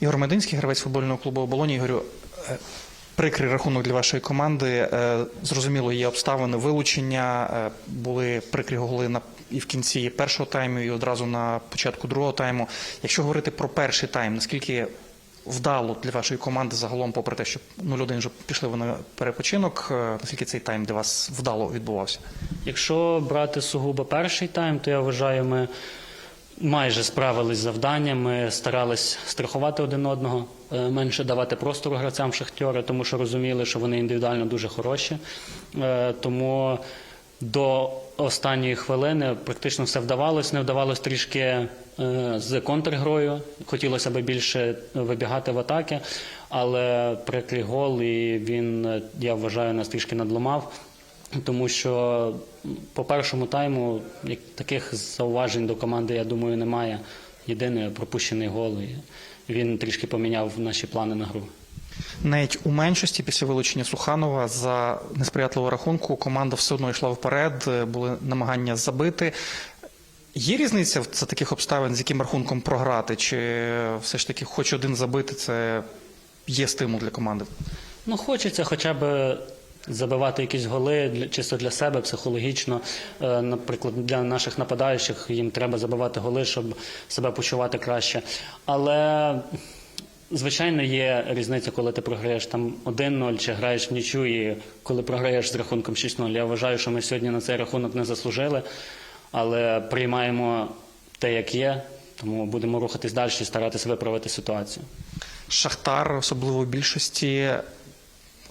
Ігор Мединський, гравець футбольного клубу Оболоні. Ігорю, е, прикрий рахунок для вашої команди. Е, Зрозуміло, є обставини вилучення, е, були прикрі голи на і в кінці першого тайму, і одразу на початку другого тайму. Якщо говорити про перший тайм, наскільки вдало для вашої команди загалом, попри те, що 0-1 вже пішли ви на перепочинок, наскільки цей тайм для вас вдало відбувався? Якщо брати сугубо перший тайм, то я вважаю, ми майже справились з завданнями, старались страхувати один одного, е, менше давати простору гравцям шахтьора, тому що розуміли, що вони індивідуально дуже хороші. Е, Тому до останньої хвилини практично все вдавалось. Не вдавалось трішки е, з контргрою. Хотілося б більше вибігати в атаки, але прикрий гол, і він, я вважаю, нас трішки надломав. Тому що по першому тайму таких зауважень до команди, я думаю, немає. Єдине пропущений гол, і він трішки поміняв наші плани на гру. Навіть у меншості після вилучення Суханова за несприятливого рахунку команда все одно йшла вперед, е, були намагання забити. Є різниця за таких обставин, з яким рахунком програти, чи все ж таки хоч один забити це є стимул для команди? Ну, хочеться хоча б забивати якісь голи чисто для себе, психологічно. Е, наприклад, для наших нападаючих їм треба забивати голи, щоб себе почувати краще. Але. Звичайно, є різниця, коли ти програєш там 1-0 чи граєш в нічю, і коли програєш з рахунком 6-0. Я вважаю, що ми сьогодні на цей рахунок не заслужили, але приймаємо те, як є, тому будемо рухатись далі і старатися виправити ситуацію. Шахтар, особливо в більшості,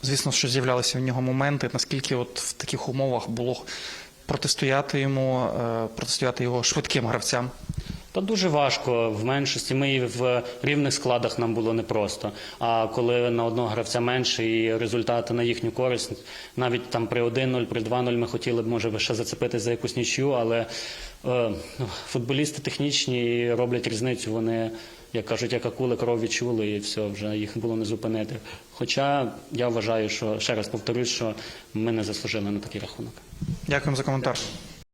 звісно, що з'являлися в нього моменти, наскільки от в таких умовах було протистояти йому, е, протистояти його швидким гравцям. Та дуже важко в меншості. Ми в рівних складах нам було непросто. А коли на одного гравця менше і результати на їхню користь, навіть там при 1-0, при 2-0 ми хотіли б може ще зацепити за якусь нічю, але е, ну, футболісти технічні роблять різницю. Вони, як кажуть, як акули кров відчули, і все, вже їх було не зупинити. Хоча я вважаю, що ще раз повторюсь, що ми не заслужили на такий рахунок. Дякуємо за коментар.